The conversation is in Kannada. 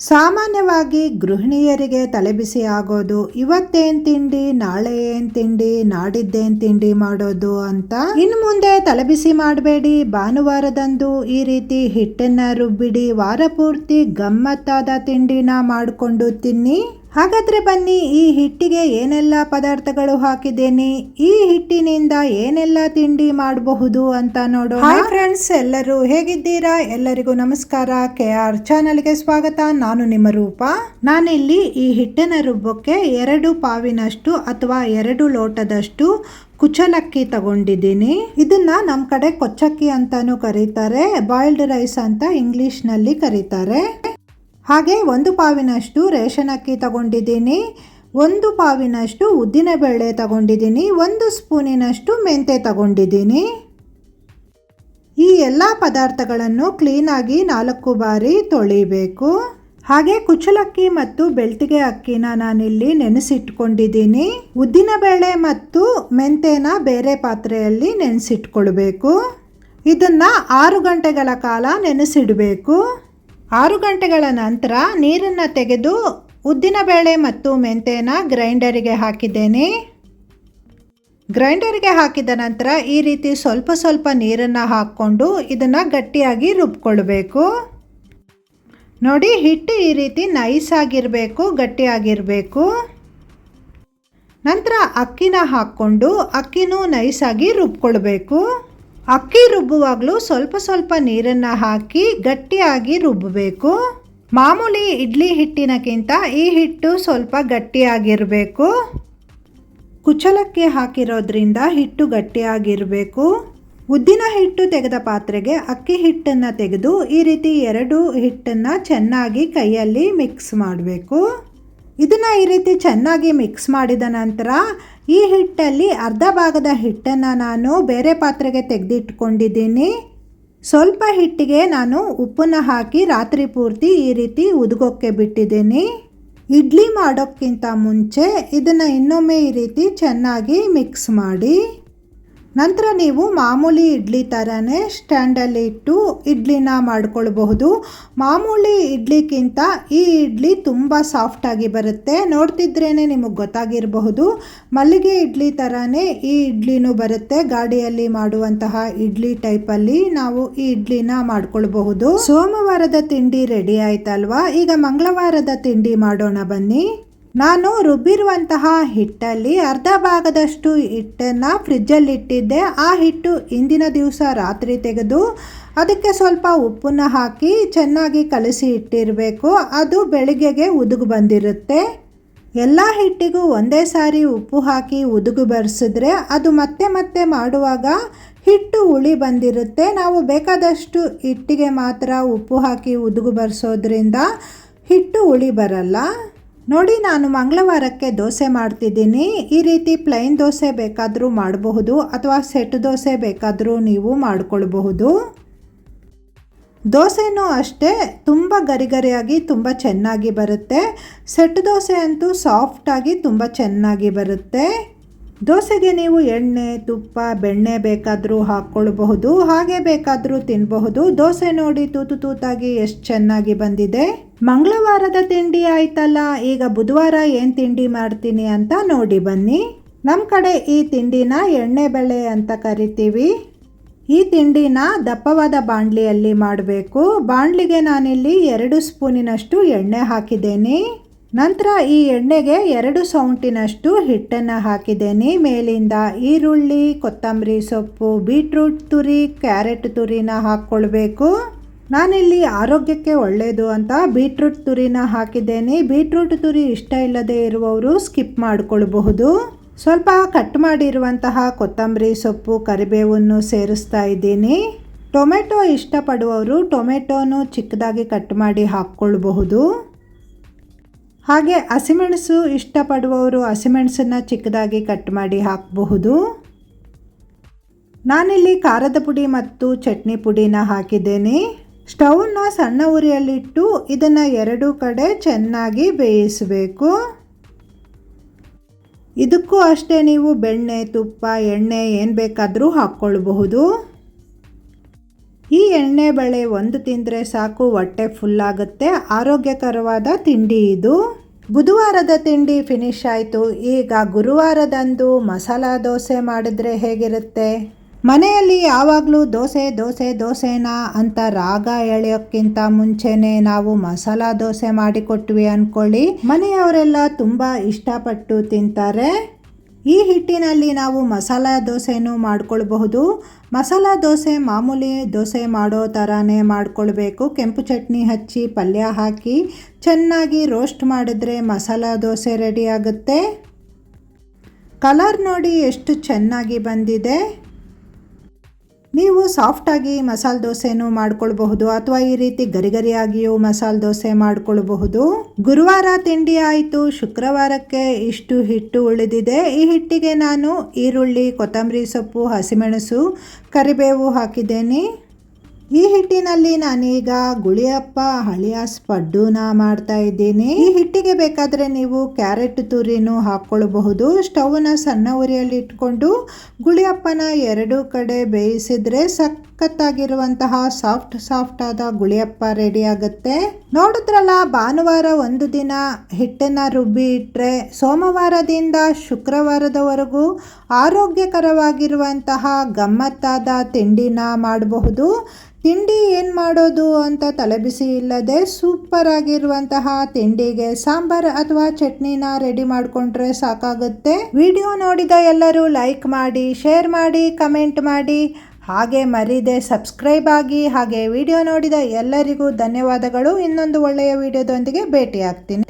ಸಾಮಾನ್ಯವಾಗಿ ಗೃಹಿಣಿಯರಿಗೆ ತಲೆಬಿಸಿ ಆಗೋದು, ಇವತ್ತೇನ್ ತಿಂಡಿ ನಾಳೆ ಏನು ತಿಂಡಿ, ನಾಡಿದ್ದೇನ್ ತಿಂಡಿ ಮಾಡೋದು ಅಂತ ಇನ್ನು ಮುಂದೆ ತಲೆಬಿಸಿ ಮಾಡಬೇಡಿ. ಭಾನುವಾರದಂದು ಈ ರೀತಿ ಹಿಟ್ಟನ್ನ ರುಬ್ಬಿಡಿ, ವಾರ ಪೂರ್ತಿ ಗಮ್ಮತ್ತಾದ ತಿಂಡಿನ ಮಾಡಿಕೊಂಡು ತಿನ್ನಿ. ಹಾಗಾದ್ರೆ ಬನ್ನಿ ಈ ಹಿಟ್ಟಿಗೆ ಏನೆಲ್ಲ ಪದಾರ್ಥಗಳು ಹಾಕಿದ್ದೇನೆ? ಈ ಹಿಟ್ಟಿನಿಂದ ಏನೆಲ್ಲ ತಿಂಡಿ ಮಾಡಬಹುದು ಅಂತ ನೋಡೋಣ. ಹಾಯ್ ಫ್ರೆಂಡ್ಸ್ ಎಲ್ಲರೂ ಹೇಗಿದ್ದೀರಾ? ಎಲ್ಲರಿಗೂ ನಮಸ್ಕಾರ. ಕೆ ಆರ್ ಚಾನಲ್ಗೆ ಸ್ವಾಗತ. ನಾನು ನಿಮ್ಮ ರೂಪ. ನಾನಿಲ್ಲಿ ಈ ಹಿಟ್ಟಿನ ರುಬ್ಬಕ್ಕೆ ಎರಡು ಪಾವಿನಷ್ಟು ಅಥವಾ ಎರಡು ಲೋಟದಷ್ಟು ಕುಚಲಕ್ಕಿ ತಗೊಂಡಿದ್ದೀನಿ. ಇದನ್ನ ನಮ್ಮ ಕಡೆ ಕೊಚ್ಚಕ್ಕಿ ಅಂತಾನು ಕರೀತಾರೆ ಬಾಯ್ಲ್ಡ್ ರೈಸ್ ಅಂತ ಇಂಗ್ಲಿಷ್ನಲ್ಲಿ ಕರೀತಾರೆ. ಹಾಗೆ ಒಂದು ಪಾವಿನಷ್ಟು ರೇಷನ್ ಅಕ್ಕಿ ತಗೊಂಡಿದ್ದೀನಿ, ಒಂದು ಪಾವಿನಷ್ಟು ಉದ್ದಿನಬೇಳೆ ತಗೊಂಡಿದ್ದೀನಿ, ಒಂದು ಸ್ಪೂನಿನಷ್ಟು ಮೆಂತೆ ತಗೊಂಡಿದ್ದೀನಿ. ಈ ಎಲ್ಲ ಪದಾರ್ಥಗಳನ್ನು ಕ್ಲೀನಾಗಿ ನಾಲ್ಕು ಬಾರಿ ತೊಳಿಬೇಕು. ಹಾಗೆ ಕುಚ್ಚಲಕ್ಕಿ ಮತ್ತು ಬೆಳ್ತಿಗೆ ಅಕ್ಕಿನ ನಾನಿಲ್ಲಿ ನೆನೆಸಿಟ್ಕೊಂಡಿದ್ದೀನಿ. ಉದ್ದಿನಬೇಳೆ ಮತ್ತು ಮೆಂತೆನ ಬೇರೆ ಪಾತ್ರೆಯಲ್ಲಿ ನೆನೆಸಿಟ್ಕೊಳ್ಬೇಕು. ಇದನ್ನು ಆರು ಗಂಟೆಗಳ ಕಾಲ ನೆನೆಸಿಡಬೇಕು. ಆರು ಗಂಟೆಗಳ ನಂತರ ನೀರನ್ನು ತೆಗೆದು ಉದ್ದಿನಬೇಳೆ ಮತ್ತು ಮೆಂತೆನ ಗ್ರೈಂಡರಿಗೆ ಹಾಕಿದ್ದೇನೆ. ಗ್ರೈಂಡರಿಗೆ ಹಾಕಿದ ನಂತರ ಈ ರೀತಿ ಸ್ವಲ್ಪ ಸ್ವಲ್ಪ ನೀರನ್ನು ಹಾಕ್ಕೊಂಡು ಇದನ್ನು ಗಟ್ಟಿಯಾಗಿ ರುಬ್ಕೊಳ್ಬೇಕು. ನೋಡಿ, ಹಿಟ್ಟು ಈ ರೀತಿ ನೈಸ್ ಆಗಿರಬೇಕು, ಗಟ್ಟಿಯಾಗಿರಬೇಕು. ನಂತರ ಅಕ್ಕಿನ ಹಾಕ್ಕೊಂಡು ಅಕ್ಕಿನೂ ನೈಸಾಗಿ ರುಬ್ಕೊಳ್ಬೇಕು. ಅಕ್ಕಿ ರುಬ್ಬುವಾಗಲೂ ಸ್ವಲ್ಪ ಸ್ವಲ್ಪ ನೀರನ್ನು ಹಾಕಿ ಗಟ್ಟಿಯಾಗಿ ರುಬ್ಬಬೇಕು. ಮಾಮೂಲಿ ಇಡ್ಲಿ ಹಿಟ್ಟಿನಕ್ಕಿಂತ ಈ ಹಿಟ್ಟು ಸ್ವಲ್ಪ ಗಟ್ಟಿಯಾಗಿರಬೇಕು. ಕುಚ್ಚಲಕ್ಕಿ ಹಾಕಿರೋದ್ರಿಂದ ಹಿಟ್ಟು ಗಟ್ಟಿಯಾಗಿರಬೇಕು. ಉದ್ದಿನ ಹಿಟ್ಟು ತೆಗೆದ ಪಾತ್ರೆಗೆ ಅಕ್ಕಿ ಹಿಟ್ಟನ್ನು ತೆಗೆದು ಈ ರೀತಿ ಎರಡು ಹಿಟ್ಟನ್ನು ಚೆನ್ನಾಗಿ ಕೈಯಲ್ಲಿ ಮಿಕ್ಸ್ ಮಾಡಬೇಕು. ಇದನ್ನು ಈ ರೀತಿ ಚೆನ್ನಾಗಿ ಮಿಕ್ಸ್ ಮಾಡಿದ ನಂತರ ಈ ಹಿಟ್ಟಲ್ಲಿ ಅರ್ಧ ಭಾಗದ ಹಿಟ್ಟನ್ನು ನಾನು ಬೇರೆ ಪಾತ್ರೆಗೆ ತೆಗೆದಿಟ್ಕೊಂಡಿದ್ದೀನಿ. ಸ್ವಲ್ಪ ಹಿಟ್ಟಿಗೆ ನಾನು ಉಪ್ಪನ್ನು ಹಾಕಿ ರಾತ್ರಿ ಪೂರ್ತಿ ಈ ರೀತಿ ಉದುಗೋಕ್ಕೆ ಬಿಟ್ಟಿದ್ದೀನಿ. ಇಡ್ಲಿ ಮಾಡೋಕ್ಕಿಂತ ಮುಂಚೆ ಇದನ್ನು ಇನ್ನೊಮ್ಮೆ ಈ ರೀತಿ ಚೆನ್ನಾಗಿ ಮಿಕ್ಸ್ ಮಾಡಿ. ನಂತರ ನೀವು ಮಾಮೂಲಿ ಇಡ್ಲಿ ಥರನೇ ಸ್ಟ್ಯಾಂಡಲ್ಲಿ ಇಟ್ಟು ಇಡ್ಲಿನ ಮಾಡ್ಕೊಳ್ಬಹುದು. ಮಾಮೂಲಿ ಇಡ್ಲಿಗಿಂತ ಈ ಇಡ್ಲಿ ತುಂಬ ಸಾಫ್ಟಾಗಿ ಬರುತ್ತೆ. ನೋಡ್ತಿದ್ರೇ ನಿಮಗೆ ಗೊತ್ತಾಗಿರಬಹುದು. ಮಲ್ಲಿಗೆ ಇಡ್ಲಿ ಥರನೇ ಈ ಇಡ್ಲಿನೂ ಬರುತ್ತೆ. ಗಾಡಿಯಲ್ಲಿ ಮಾಡುವಂತಹ ಇಡ್ಲಿ ಟೈಪಲ್ಲಿ ನಾವು ಈ ಇಡ್ಲಿನ ಮಾಡ್ಕೊಳ್ಬಹುದು. ಸೋಮವಾರದ ತಿಂಡಿ ರೆಡಿ ಆಯ್ತಲ್ವಾ? ಈಗ ಮಂಗಳವಾರದ ತಿಂಡಿ ಮಾಡೋಣ ಬನ್ನಿ. ನಾನು ರುಬ್ಬಿರುವಂತಹ ಹಿಟ್ಟಲ್ಲಿ ಅರ್ಧ ಭಾಗದಷ್ಟು ಹಿಟ್ಟನ್ನು ಫ್ರಿಜ್ಜಲ್ಲಿ ಇಟ್ಟಿದ್ದೆ. ಆ ಹಿಟ್ಟು ಇಂದಿನ ದಿವಸ ರಾತ್ರಿ ತೆಗೆದು ಅದಕ್ಕೆ ಸ್ವಲ್ಪ ಉಪ್ಪನ್ನು ಹಾಕಿ ಚೆನ್ನಾಗಿ ಕಲಸಿ ಇಟ್ಟಿರಬೇಕು. ಅದು ಬೆಳಿಗ್ಗೆಗೆ ಉದುಗು ಬಂದಿರುತ್ತೆ. ಎಲ್ಲ ಹಿಟ್ಟಿಗೂ ಒಂದೇ ಸಾರಿ ಉಪ್ಪು ಹಾಕಿ ಉದುಗು ಬರೆಸಿದ್ರೆ ಅದು ಮತ್ತೆ ಮತ್ತೆ ಮಾಡುವಾಗ ಹಿಟ್ಟು ಹುಳಿ ಬಂದಿರುತ್ತೆ. ನಾವು ಬೇಕಾದಷ್ಟು ಹಿಟ್ಟಿಗೆ ಮಾತ್ರ ಉಪ್ಪು ಹಾಕಿ ಉದುಗು ಬರೆಸೋದ್ರಿಂದ ಹಿಟ್ಟು ಹುಳಿ ಬರಲ್ಲ. ನೋಡಿ, ನಾನು ಮಂಗಳವಾರಕ್ಕೆ ದೋಸೆ ಮಾಡ್ತಿದ್ದೀನಿ. ಈ ರೀತಿ ಪ್ಲೈನ್ ದೋಸೆ ಬೇಕಾದರೂ ಮಾಡಬಹುದು, ಅಥವಾ ಸೆಟ್ ದೋಸೆ ಬೇಕಾದರೂ ನೀವು ಮಾಡಿಕೊಳ್ಬಹುದು. ದೋಸೆನೂ ಅಷ್ಟೇ, ತುಂಬ ಗರಿಗರಿಯಾಗಿ ತುಂಬ ಚೆನ್ನಾಗಿ ಬರುತ್ತೆ. ಸೆಟ್ ದೋಸೆ ಅಂತೂ ಸಾಫ್ಟಾಗಿ ತುಂಬ ಚೆನ್ನಾಗಿ ಬರುತ್ತೆ. ದೋಸೆಗೆ ನೀವು ಎಣ್ಣೆ, ತುಪ್ಪ, ಬೆಣ್ಣೆ ಬೇಕಾದರೂ ಹಾಕ್ಕೊಳ್ಬಹುದು, ಹಾಗೆ ಬೇಕಾದರೂ ತಿನ್ನಬಹುದು ದೋಸೆ ನೋಡಿ ತೂತು ತೂತಾಗಿ ಎಷ್ಟು ಚೆನ್ನಾಗಿ ಬಂದಿದೆ. ಮಂಗಳವಾರದ ತಿಂಡಿ ಆಯ್ತಲ್ಲ, ಈಗ ಬುಧವಾರ ಏನು ತಿಂಡಿ ಮಾಡ್ತೀನಿ ಅಂತ ನೋಡಿ ಬನ್ನಿ. ನಮ್ಮ ಕಡೆ ಈ ತಿಂಡಿನ ಎಣ್ಣೆ ಬೆಳೆ ಅಂತ ಕರಿತೀವಿ. ಈ ತಿಂಡಿನ ದಪ್ಪವಾದ ಬಾಣಲಿಯಲ್ಲಿ ಮಾಡಬೇಕು. ಬಾಣಲಿಗೆ ನಾನಿಲ್ಲಿ ಎರಡು ಸ್ಪೂನಿನಷ್ಟು ಎಣ್ಣೆ ಹಾಕಿದ್ದೇನೆ. ನಂತರ ಈ ಎಣ್ಣೆಗೆ ಎರಡು ಸೌಂಟಿನಷ್ಟು ಹಿಟ್ಟನ್ನು ಹಾಕಿದ್ದೇನೆ. ಮೇಲಿಂದ ಈರುಳ್ಳಿ, ಕೊತ್ತಂಬರಿ ಸೊಪ್ಪು, ಬೀಟ್ರೂಟ್ ತುರಿ, ಕ್ಯಾರೆಟ್ ತುರಿನ ಹಾಕ್ಕೊಳ್ಬೇಕು. ನಾನಿಲ್ಲಿ ಆರೋಗ್ಯಕ್ಕೆ ಒಳ್ಳೆಯದು ಅಂತ ಬೀಟ್ರೂಟ್ ತುರಿನ ಹಾಕಿದ್ದೇನೆ. ಬೀಟ್ರೂಟ್ ತುರಿ ಇಷ್ಟ ಇಲ್ಲದೆ ಇರುವವರು ಸ್ಕಿಪ್ ಮಾಡಿಕೊಳ್ಬಹುದು. ಸ್ವಲ್ಪ ಕಟ್ ಮಾಡಿರುವಂತಹ ಕೊತ್ತಂಬರಿ ಸೊಪ್ಪು, ಕರಿಬೇವನ್ನು ಸೇರಿಸ್ತಾ ಇದ್ದೀನಿ. ಟೊಮೆಟೊ ಇಷ್ಟಪಡುವವರು ಟೊಮೆಟೊನು ಚಿಕ್ಕದಾಗಿ ಕಟ್ ಮಾಡಿ ಹಾಕ್ಕೊಳ್ಬಹುದು. ಹಾಗೆ ಹಸಿಮೆಣಸು ಇಷ್ಟಪಡುವವರು ಹಸಿಮೆಣಸನ್ನು ಚಿಕ್ಕದಾಗಿ ಕಟ್ ಮಾಡಿ ಹಾಕಬಹುದು. ನಾನಿಲ್ಲಿ ಖಾರದ ಪುಡಿ ಮತ್ತು ಚಟ್ನಿ ಪುಡಿನ ಹಾಕಿದ್ದೇನೆ. ಸ್ಟೌವನ್ನು ಸಣ್ಣ ಉರಿಯಲ್ಲಿಟ್ಟು ಇದನ್ನು ಎರಡು ಕಡೆ ಚೆನ್ನಾಗಿ ಬೇಯಿಸಬೇಕು. ಇದಕ್ಕೂ ಅಷ್ಟೇ ನೀವು ಬೆಣ್ಣೆ, ತುಪ್ಪ, ಎಣ್ಣೆ ಏನು ಬೇಕಾದರೂ ಹಾಕ್ಕೊಳ್ಬಹುದು. ಈ ಎಣ್ಣೆ ಬಳೆ ಒಂದು ತಿಂದರೆ ಸಾಕು, ಹೊಟ್ಟೆ ಫುಲ್ಲಾಗುತ್ತೆ ಆರೋಗ್ಯಕರವಾದ ತಿಂಡಿ ಇದು. ಬುಧವಾರದ ತಿಂಡಿ ಫಿನಿಶ್ ಆಯಿತು. ಈಗ ಗುರುವಾರದಂದು ಮಸಾಲ ದೋಸೆ ಮಾಡಿದ್ರೆ ಹೇಗಿರುತ್ತೆ? ಮನೆಯಲ್ಲಿ ಯಾವಾಗಲೂ ದೋಸೆ ದೋಸೆ, ದೋಸೆನಾ ಅಂತ ರಾಗ ಎಳೆಯೋಕ್ಕಿಂತ ಮುಂಚೆನೆ ನಾವು ಮಸಾಲ ದೋಸೆ ಮಾಡಿಕೊಟ್ವಿ ಅಂದ್ಕೊಳ್ಳಿ ಮನೆಯವರೆಲ್ಲ ತುಂಬ ಇಷ್ಟಪಟ್ಟು ತಿಂತಾರೆ. ಈ ಹಿಟ್ಟಿನಲ್ಲಿ ನಾವು ಮಸಾಲ ದೋಸೆನೂ ಮಾಡಿಕೊಳ್ಬಹುದು. ಮಸಾಲ ದೋಸೆ ಮಾಮೂಲಿ ದೋಸೆ ಮಾಡೋ ಥರನೇ ಮಾಡಿಕೊಳ್ಬೇಕು. ಕೆಂಪು ಚಟ್ನಿ ಹಚ್ಚಿ ಪಲ್ಯ ಹಾಕಿ ಚೆನ್ನಾಗಿ ರೋಸ್ಟ್ ಮಾಡಿದ್ರೆ ಮಸಾಲ ದೋಸೆ ರೆಡಿ ಆಗುತ್ತೆ. ಕಲರ್ ನೋಡಿ ಎಷ್ಟು ಚೆನ್ನಾಗಿ ಬಂದಿದೆ. ನೀವು ಸಾಫ್ಟಾಗಿ ಮಸಾಲೆ ದೋಸೆನೂ ಮಾಡ್ಕೊಳ್ಬಹುದು ಅಥವಾ ಈ ರೀತಿ ಗರಿಗರಿಯಾಗಿಯೂ ಮಸಾಲೆ ದೋಸೆ ಮಾಡ್ಕೊಳ್ಬಹುದು. ಗುರುವಾರ ತಿಂಡಿ ಆಯಿತು. ಶುಕ್ರವಾರಕ್ಕೆ ಇಷ್ಟು ಹಿಟ್ಟು ಉಳಿದಿದೆ. ಈ ಹಿಟ್ಟಿಗೆ ನಾನು ಈರುಳ್ಳಿ, ಕೊತ್ತಂಬರಿ ಸೊಪ್ಪು, ಹಸಿಮೆಣಸು, ಕರಿಬೇವು ಹಾಕಿದ್ದೇನೆ. ಈ ಹಿಟ್ಟಿನಲ್ಲಿ ನಾನೀಗ ಗುಳಿಯಪ್ಪ ಹಳಿಯ ಪಡ್ಡೂನ ಮಾಡ್ತಾ ಇದ್ದೀನಿ. ಈ ಹಿಟ್ಟಿಗೆ ಬೇಕಾದರೆ ನೀವು ಕ್ಯಾರೆಟ್ ತುರಿನೂ ಹಾಕ್ಕೊಳ್ಬಹುದು. ಸ್ಟವ್ನ ಸಣ್ಣ ಉರಿಯಲ್ಲಿ ಇಟ್ಕೊಂಡು ಗುಳಿಯಪ್ಪನ ಎರಡು ಕಡೆ ಬೇಯಿಸಿದ್ರೆ ಸಖತ್ತಾಗಿರುವಂತಹ ಸಾಫ್ಟ್ ಸಾಫ್ಟ್ ಆದ ಗುಳಿಯಪ್ಪ ರೆಡಿ ಆಗುತ್ತೆ. ನೋಡಿದ್ರಲ್ಲ, ಭಾನುವಾರ ಒಂದು ದಿನ ಹಿಟ್ಟನ್ನ ರುಬ್ಬಿ ಇಟ್ಟರೆ ಸೋಮವಾರದಿಂದ ಶುಕ್ರವಾರದವರೆಗೂ ಆರೋಗ್ಯಕರವಾಗಿರುವಂತಹ ಗಮ್ಮತ್ತಾದ ತಿಂಡಿನ ಮಾಡಬಹುದು. ತಿಂಡಿ ಏನು ಮಾಡೋದು ಅಂತ ತಲೆಬಿಸಿ ಇಲ್ಲದೆ ಸೂಪರ್ ಆಗಿರುವಂತಹ ತಿಂಡಿಗೆ ಸಾಂಬಾರ್ ಅಥವಾ ಚಟ್ನಿನ ರೆಡಿ ಮಾಡಿಕೊಂಡ್ರೆ ಸಾಕಾಗುತ್ತೆ. ವಿಡಿಯೋ ನೋಡಿದ ಎಲ್ಲರೂ ಲೈಕ್ ಮಾಡಿ ಶೇರ್ ಮಾಡಿ ಕಮೆಂಟ್ ಮಾಡಿ. ಹಾಗೆ ಮರೀದೆ ಸಬ್ಸ್ಕ್ರೈಬ್ ಆಗಿ ಹಾಗೆ ವಿಡಿಯೋ ನೋಡಿದ ಎಲ್ಲರಿಗೂ ಧನ್ಯವಾದಗಳು. ಇನ್ನೊಂದು ಒಳ್ಳೆಯ ವಿಡಿಯೋದೊಂದಿಗೆ ಭೇಟಿ ಆಗ್ತೀನಿ